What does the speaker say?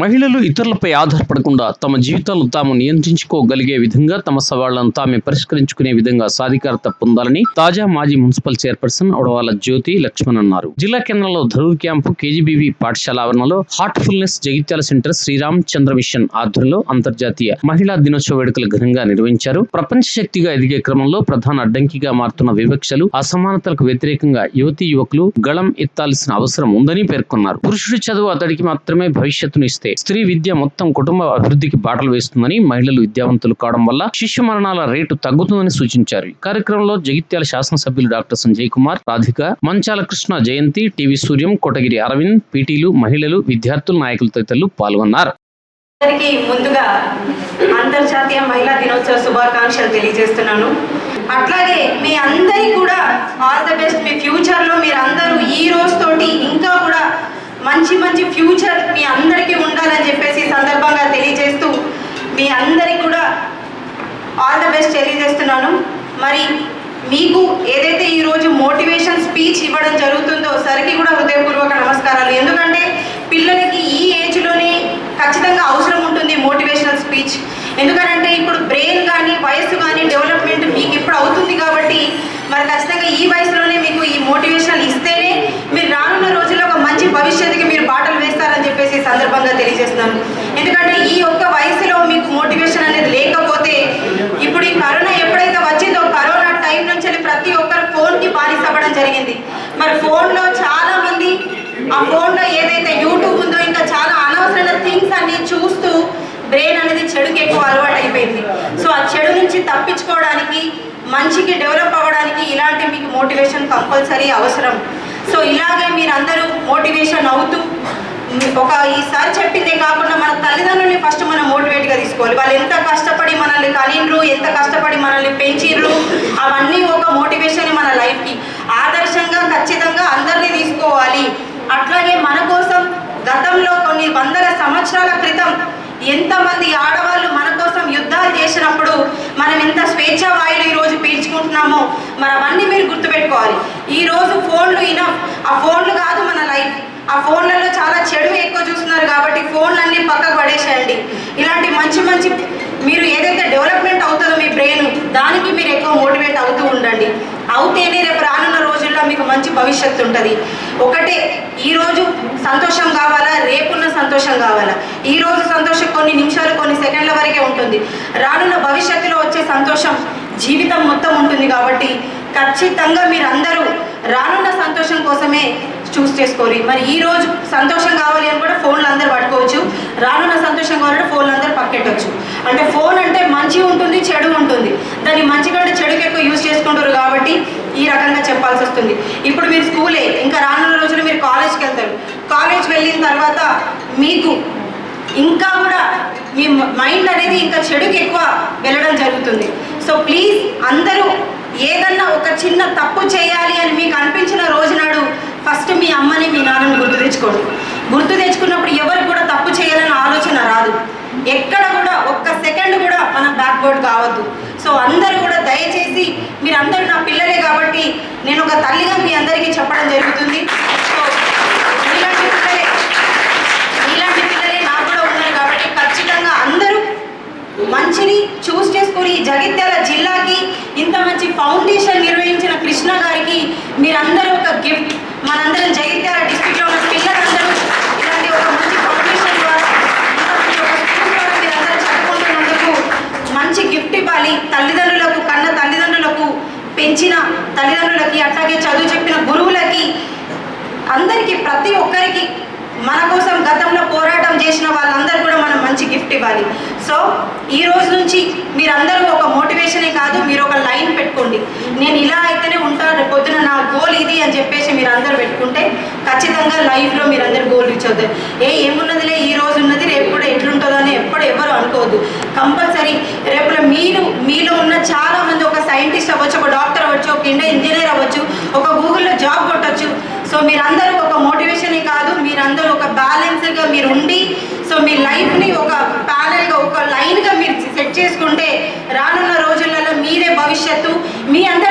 మహిళలు ఇతరులపై ఆధారపడకుండా తమ జీవితాలను తాము నియంత్రించుకోగలిగే విధంగా తమ సవాళ్ళను తామే పరిష్కరించుకునే విధంగా సాధికారత పొందాలని తాజా మాజీ మున్సిపల్ చైర్పర్సన్ ఒడవాల జ్యోతి లక్ష్మణ్ అన్నారు. జిల్లా కేంద్రంలో ధరూర్ క్యాంపు కేజీబీవీ పాఠశాల ఆవరణలో heartfulness Jagtial centre Shriram Chandra mission ఆధ్వర్యంలో అంతర్జాతీయ మహిళా దినోత్సవ వేడుకలు ఘనంగా నిర్వహించారు. ప్రపంచ శక్తిగా ఎదిగే క్రమంలో ప్రధాన అడ్డంకిగా మారుతున్న వివక్షలు అసమానతలకు వ్యతిరేకంగా యువతీ యువకులు గళం ఎత్తాల్సిన అవసరం ఉందని పేర్కొన్నారు. పురుషుడి చదువు అతడికి మాత్రమే భవిష్యత్తును ఇస్తే చేస్తే స్త్రీ విద్య మొత్తం కుటుంబ అభివృద్ధికి బాటలు వేస్తుందని మహిళలు విద్యావంతులు కావడం వల్ల శిశు మరణాల రేటు తగ్గుతుందని సూచించారు. కార్యక్రమంలో జగిత్యాల శాసనసభ్యులు డాక్టర్ సంజయ్ కుమార్ రాధిక మంచాల కృష్ణ జయంతి టీవీ సూర్యం కోటగిరి అరవింద్ పీటీలు మహిళలు విద్యార్థులు నాయకులు తదితరులు పాల్గొన్నారు. అందరికీ ముందుగా అంతర్జాతీయ మహిళా దినోత్సవ శుభాకాంక్షలు తెలియజేస్తున్నాను. అట్లాగే మీ అందరికీ కూడా ఆల్ ద బెస్ట్. మీ ఫ్యూచర్లో మీరు అందరూ ఈ రోజుతోటి ఇంకా కూడా మంచి మంచి ఫ్యూచర్ మీ అందరికీ ఉండాలని చెప్పేసి ఈ సందర్భంగా తెలియజేస్తూ మీ అందరికీ కూడా ఆల్ ద బెస్ట్ తెలియజేస్తున్నాను. మరి మీకు ఏదైతే ఈరోజు మోటివేషన్ స్పీచ్ ఇవ్వడం జరుగుతుందో సరికి కూడా హృదయపూర్వక నమస్కారాలు. ఎందుకంటే పిల్లలకి ఈ ఏజ్లోనే ఖచ్చితంగా అవసరం ఉంటుంది మోటివేషనల్ స్పీచ్ ఎందుకంటే ఇప్పుడు బ్రెయిన్ కానీ వయస్సు కానీ డెవలప్మెంట్ మీకు ఇప్పుడు అవుతుంది కాబట్టి మరి ఖచ్చితంగా ఈ వయసులోనే మీకు ఈ మోటివేషన్ ఇస్తేనే మీరు రానున్న రోజుల్లో ఒక మంచి భవిష్యత్తుకి మీరు బాటలు వేస్తారని చెప్పేసి సందర్భంగా తెలియజేస్తున్నాను. ఎందుకంటే ఈ ఒక్క వయసు మీకు మోటివేషన్ అనేది లేకపోతే ఇప్పుడు ఈ కరోనా ఎప్పుడైతే వచ్చిందో కరోనా టైం నుంచి ప్రతి ఒక్కరు ఫోన్కి బానిస అవ్వడం జరిగింది. మరి ఫోన్లో చాలా మంది ఆ ఫోన్లో ఏదైతే యూట్యూబ్ ఉందో ఇంకా చాలా అనవసరమైన థింగ్స్ అన్ని చూస్తూ బ్రెయిన్ అనేది చెడుకి ఎక్కువ అలవాటు అయిపోయింది. సో ఆ చెడు నుంచి తప్పించుకోవడానికి మంచికి డెవలప్ అవ్వడానికి ఇలాంటి మీకు మోటివేషన్ కంపల్సరీ అవసరం. సో ఇలాగే మీరందరూ మోటివేషన్ అవుతూ ఒక ఈసారి చెప్పిందే కాకుండా మన తల్లిదండ్రుల్ని ఫస్ట్ మనం మోటివేట్గా తీసుకోవాలి. వాళ్ళు ఎంత కష్టపడి మనల్ని కనిండ్రు ఎంత కష్టపడి మనల్ని పెంచిండ్రు అవన్నీ ఒక మోటివేషన్ మన లైఫ్కి ఆదర్శంగా ఖచ్చితంగా అందరినీ తీసుకోవాలి. అట్లాగే మన కోసం గతంలో కొన్ని వందల సంవత్సరాల క్రితం ఎంతమంది ఆడవాళ్ళు మన కోసం యుద్ధాలు చేసినప్పుడు మనం ఎంత స్వేచ్ఛ వాయులు ఈరోజు పీల్చుకుంటున్నామో మరి అవన్నీ మీరు గుర్తుపెట్టుకోవాలి. ఈరోజు ఫోన్లు ఇనా ఆ ఫోన్లు కాదు మన లైఫ్ ఆ ఫోన్ల చాలా చెడు ఎక్కువ చూస్తున్నారు కాబట్టి ఫోన్లన్నీ పక్కకు పడేసేయండి. ఇలాంటి మంచి మంచి మీరు ఏదైతే డెవలప్మెంట్ అవుతుందో మీ బ్రెయిన్ దానికి మీరు ఎక్కువ మోటివేట్ అవుతూ ఉండండి. అవుతేనే రేపు రానున్న రోజుల్లో మీకు మంచి భవిష్యత్తు ఉంటుంది. ఒకటే ఈరోజు సంతోషం కావాలా? రేపున్న సంతోషం కావాలా? ఈ రోజు సంతోషం కొన్ని నిమిషాలు కొన్ని సెకండ్ల వరకే ఉంటుంది. రానున్న భవిష్యత్తులో వచ్చే సంతోషం జీవితం మొత్తం ఉంటుంది కాబట్టి ఖచ్చితంగా మీరందరూ రానున్న సంతోషం కోసమే చూస్ చేసుకోవాలి. మరి ఈ రోజు సంతోషం కావాలి అని కూడా ఫోన్లు అందరు పట్టుకోవచ్చు. రానున్న సంతోషం కావాలంటే ఫోన్లు అందరు పక్కెట్టవచ్చు అంటే ఫోన్ అంటే మంచి ఉంటుంది చెడు ఉంటుంది. దాన్ని మంచి కంటే చెడుకి ఎక్కువ యూజ్ చేసుకుంటారు కాబట్టి ఈ రకంగా చెప్పాల్సి వస్తుంది. ఇప్పుడు మీరు స్కూలే ఇంకా రానున్న రోజులు మీరు కాలేజ్కి వెళ్తారు. కాలేజ్ వెళ్ళిన తర్వాత మీకు ఇంకా కూడా మీ మైండ్ అనేది ఇంకా చెడుకి ఎక్కువ వెళ్ళడం జరుగుతుంది. సో ప్లీజ్ అందరూ ఏదన్నా ఒక చిన్న తప్పు చేయాలి అని మీకు అనిపించిన రోజు నాడు ఫస్ట్ మీ అమ్మని మీ నాన్నని గుర్తు తెచ్చుకోండి. గుర్తు తెచ్చుకున్నప్పుడు ఎవరు కూడా తప్పు చేయాలని ఆలోచన రాదు. ఎక్కడ కూడా ఒక్క సెకండ్ కూడా మనం బ్యాక్వర్డ్ కావద్దు. సో అందరూ కూడా దయచేసి మీరు అందరూ నా పిల్లలే కాబట్టి నేను ఒక తల్లిగా మీ అందరికీ చెప్పడం జరుగుతుంది. సో ఇలాంటి పిల్లలే ఇలాంటి పిల్లలే నాకు కూడా ఉన్నారు కాబట్టి ఖచ్చితంగా అందరూ మంచిని చూస్ చేసుకుని జగిత్యాల జిల్లాకి ఇంత మంచి ఫౌండేషన్ నిర్వహించిన కృష్ణ గారికి మీరందరూ ఒక గిఫ్ట్ మనందరం జగిత్యాల డిస్ట్రిక్ట్లో ఉన్న పిల్లలందరూ ఇలాంటి ఒక మంచి ఫౌండేషన్ ద్వారా ఇంత మంచి ఒక స్కూల్ ద్వారా మీరందరూ చదువుకుంటున్నందుకు మంచి గిఫ్ట్ ఇవ్వాలి తల్లిదండ్రులకు కన్న తల్లిదండ్రులకు పెంచిన తల్లిదండ్రులకి అట్లాగే చదువు చెప్పిన గురువులకి అందరికీ ప్రతి ఒక్కరికి మన కోసం గతంలో పోరాటం చేసిన వాళ్ళందరూ కూడా మనం మంచి గిఫ్ట్ ఇవ్వాలి. సో ఈ రోజు నుంచి మీరందరూ ఒక మోటివేషనే కాదు మీరు ఒక లైన్ పెట్టుకోండి. నేను ఇలా అయితేనే ఉంటాను రేపు పొద్దున నా గోల్ ఇది అని చెప్పేసి మీరు అందరూ పెట్టుకుంటే ఖచ్చితంగా లైఫ్లో మీరందరూ గోల్ రీచ్ అవుతారు. ఏ ఏమున్నదిలే ఈ రోజు ఉన్నది రేపు కూడా ఎట్లుంటుందో అని ఎప్పుడు ఎవరు అనుకోవద్దు కంపల్సరీ రేపు మీరు మీలో ఉన్న చాలా మంది ఒక సైంటిస్ట్ అవ్వచ్చు ఒక డాక్టర్ అవ్వచ్చు ఒక ఇండియన్ ఇంజనీర్ అవ్వచ్చు ఒక గూగుల్లో జాబ్ కొట్టచ్చు సో మీరందరూ ఒక మోటివేషనే కాదు మీరందరూ ఒక బ్యాలెన్స్గా మీరు ఉండి సో మీ లైఫ్ని ఒక ప్యానల్గా ఒక లైన్గా మీరు సెట్ చేసుకుంటే రానున్న రోజులలో మీరే భవిష్యత్తు మీ అందరి